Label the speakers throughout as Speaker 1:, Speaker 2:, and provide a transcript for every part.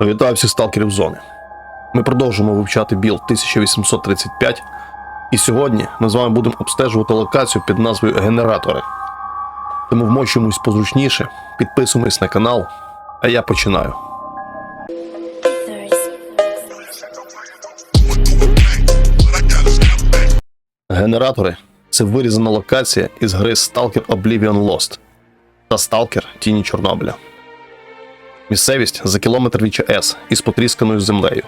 Speaker 1: Вітаю всіх сталкерів зони. Ми продовжуємо вивчати біл 1835, і сьогодні ми з вами будемо обстежувати локацію під назвою Генератори. Тому вмочуємось позручніше, підписуємось на канал, а я починаю. Генератори це вирізана локація із гри Stalker Oblivion Lost та Stalker Тіні Чорнобиля. Місцевість за кілометр від ЧАЕС із потрісканою землею.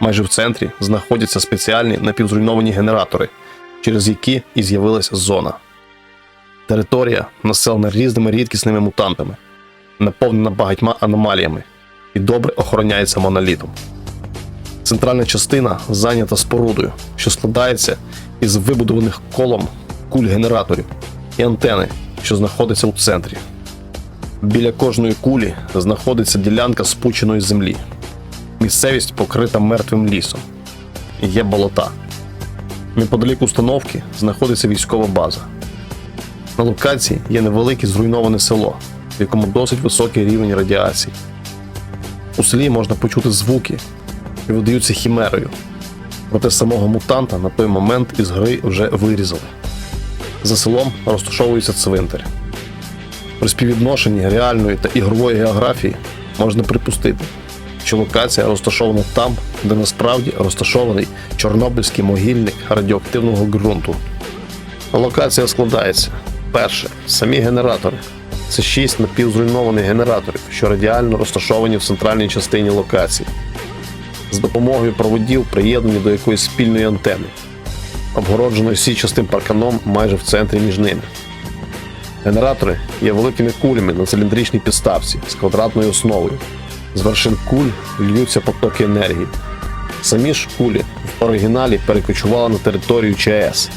Speaker 1: Майже в центрі знаходяться спеціальні напівзруйновані генератори, через які і з'явилася зона. Територія населена різними рідкісними мутантами, наповнена багатьма аномаліями і добре охороняється монолітом. Центральна частина зайнята спорудою, що складається із вибудованих колом куль генераторів і антени, що знаходиться у центрі. Біля кожної кулі знаходиться ділянка спученої землі. Місцевість покрита мертвим лісом. Є болота. Неподалік установки знаходиться військова база. На локації є невелике зруйноване село, в якому досить високий рівень радіації. У селі можна почути звуки, що видаються хімерою. Проте самого мутанта на той момент із гри вже вирізали. За селом розташовується цвинтар. При співвідношенні реальної та ігрової географії можна припустити, що локація розташована там, де насправді розташований Чорнобильський могильник радіоактивного ґрунту. Локація складається: перше самі генератори. Це шість напівзруйнованих генераторів, що радіально розташовані в центральній частині локації. З допомогою проводів приєднані до якоїсь спільної антени, обгородженої січастим парканом майже в центрі між ними. Генератори є великими кулями на циліндричній підставці з квадратною основою. З вершин куль льються потоки енергії. Самі ж кулі в оригіналі перекочували на територію ЧАЕС.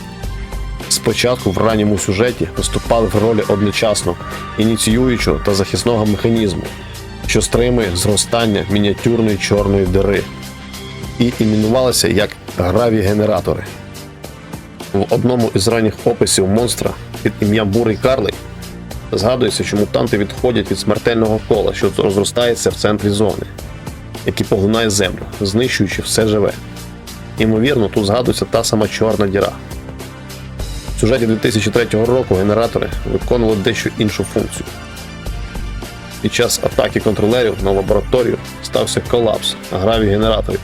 Speaker 1: Спочатку в ранньому сюжеті виступали в ролі одночасно ініціюючого та захисного механізму, що стримує зростання мініатюрної чорної дири, і іменувалися як граві-генератори. В одному із ранніх описів монстра під ім'ям Бурий Карлик згадується, що мутанти відходять від смертельного кола, що розростається в центрі зони, який поглинає землю, знищуючи все живе. Ймовірно, тут згадується та сама чорна діра. В сюжеті 2003 року генератори виконували дещо іншу функцію. Під час атаки контролерів на лабораторію стався колапс гравій генераторів.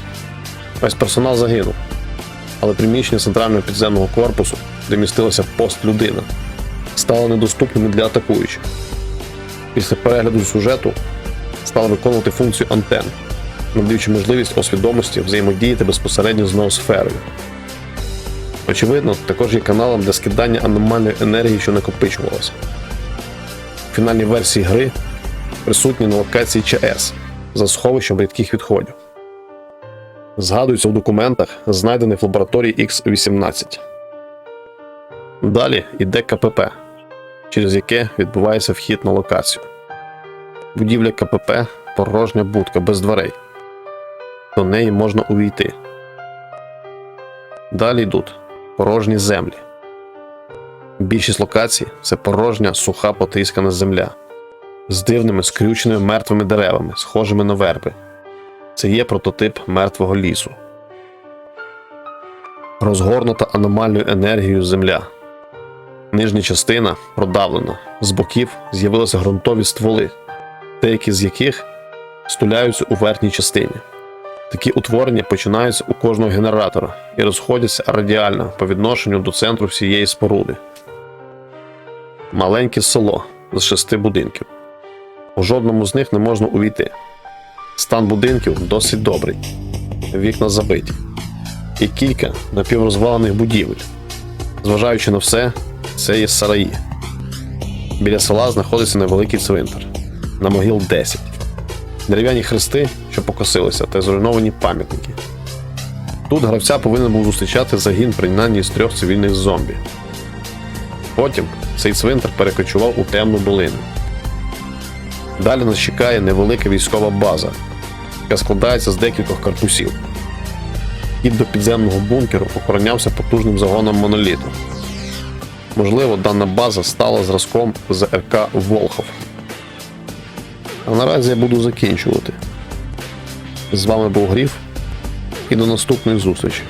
Speaker 1: Весь персонал загинув, але приміщення центрального підземного корпусу, де містилася пост людина, стало недоступними для атакуючих. Після перегляду сюжету стали виконувати функцію антен, надаючи можливість освідомості взаємодіяти безпосередньо з ноосферою. Очевидно, також є каналом для скидання аномальної енергії, що накопичувалося. У фінальній версії гри присутні на локації ЧАЕС за сховищем рідких відходів. Згадується в документах, знайдених в лабораторії X18. Далі йде КПП, через яке відбувається вхід на локацію. Будівля КПП порожня будка без дверей. До неї можна увійти. Далі йдуть порожні землі. Більшість локацій це порожня суха потріскана земля з дивними скрюченими мертвими деревами, схожими на верби. Це є прототип мертвого лісу. Розгорнута аномальною енергією земля. Нижня частина продавлена, з боків з'явилися ґрунтові стволи, деякі з яких стуляються у верхній частині. Такі утворення починаються у кожного генератора і розходяться радіально по відношенню до центру всієї споруди. Маленьке село з шести будинків. У жодному з них не можна увійти. Стан будинків досить добрий, вікна забиті, і кілька напіврозвалених будівель. Зважаючи на все, це є сараї. Біля села знаходиться невеликий цвинтар, на могил 10 дерев'яні хрести, що покосилися, та зруйновані пам'ятники. Тут гравця повинен був зустрічати загін принаймні з трьох цивільних зомбі. Потім цей цвинтар перекочував у темну долину. Далі нас чекає невелика військова база, яка складається з декількох корпусів. Вхід до підземного бункеру охоронявся потужним загоном моноліту. Можливо, дана база стала зразком ЗРК Волхов. А наразі я буду закінчувати. З вами був Гріф і до наступної зустрічі.